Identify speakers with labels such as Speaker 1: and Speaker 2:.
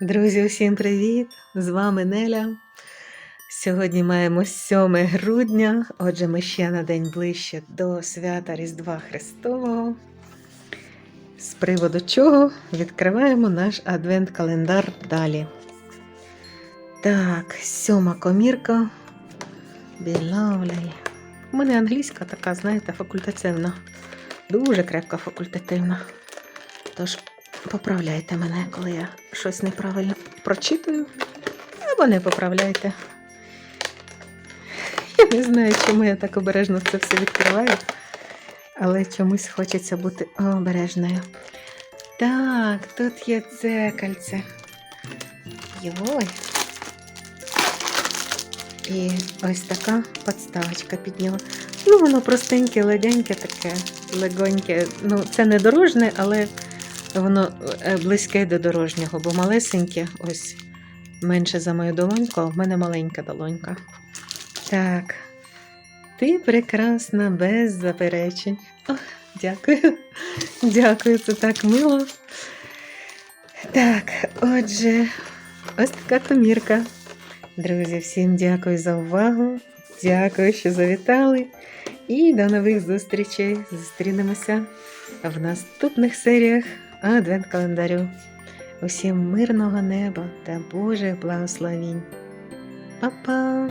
Speaker 1: Друзі, усім привіт! З вами Неля. Сьогодні маємо 7 грудня, отже, ми ще на день ближче до свята Різдва Христового. З приводу чого відкриваємо наш адвент-календар далі. Так, сьома комірка. Білавлей. У мене англійська така, знаєте, факультативна. Дуже крепка факультативна. Тож поправляйте мене, коли я щось неправильно прочитую. Або не поправляйте. Я не знаю, чому я так обережно це все відкриваю, але чомусь хочеться бути обережною. Так, тут є дзеркальце. Йой. І ось така подставочка під нього. Ну, воно простеньке, легеньке таке, легоньке. Ну, це не дорожне, але воно е, близьке до дорожнього, бо малесеньке, ось менше за мою долоньку, а в мене маленька долонька. Так. Ти прекрасна без заперечень. О, дякую. Дякую, це так мило. Так, отже, ось така комірка. Друзі, всім дякую за увагу. Дякую, що завітали. І до нових зустрічей. Зустрінемося в наступних серіях Адвент-календарю. Усім мирного неба та Божих благословінь. Па-па!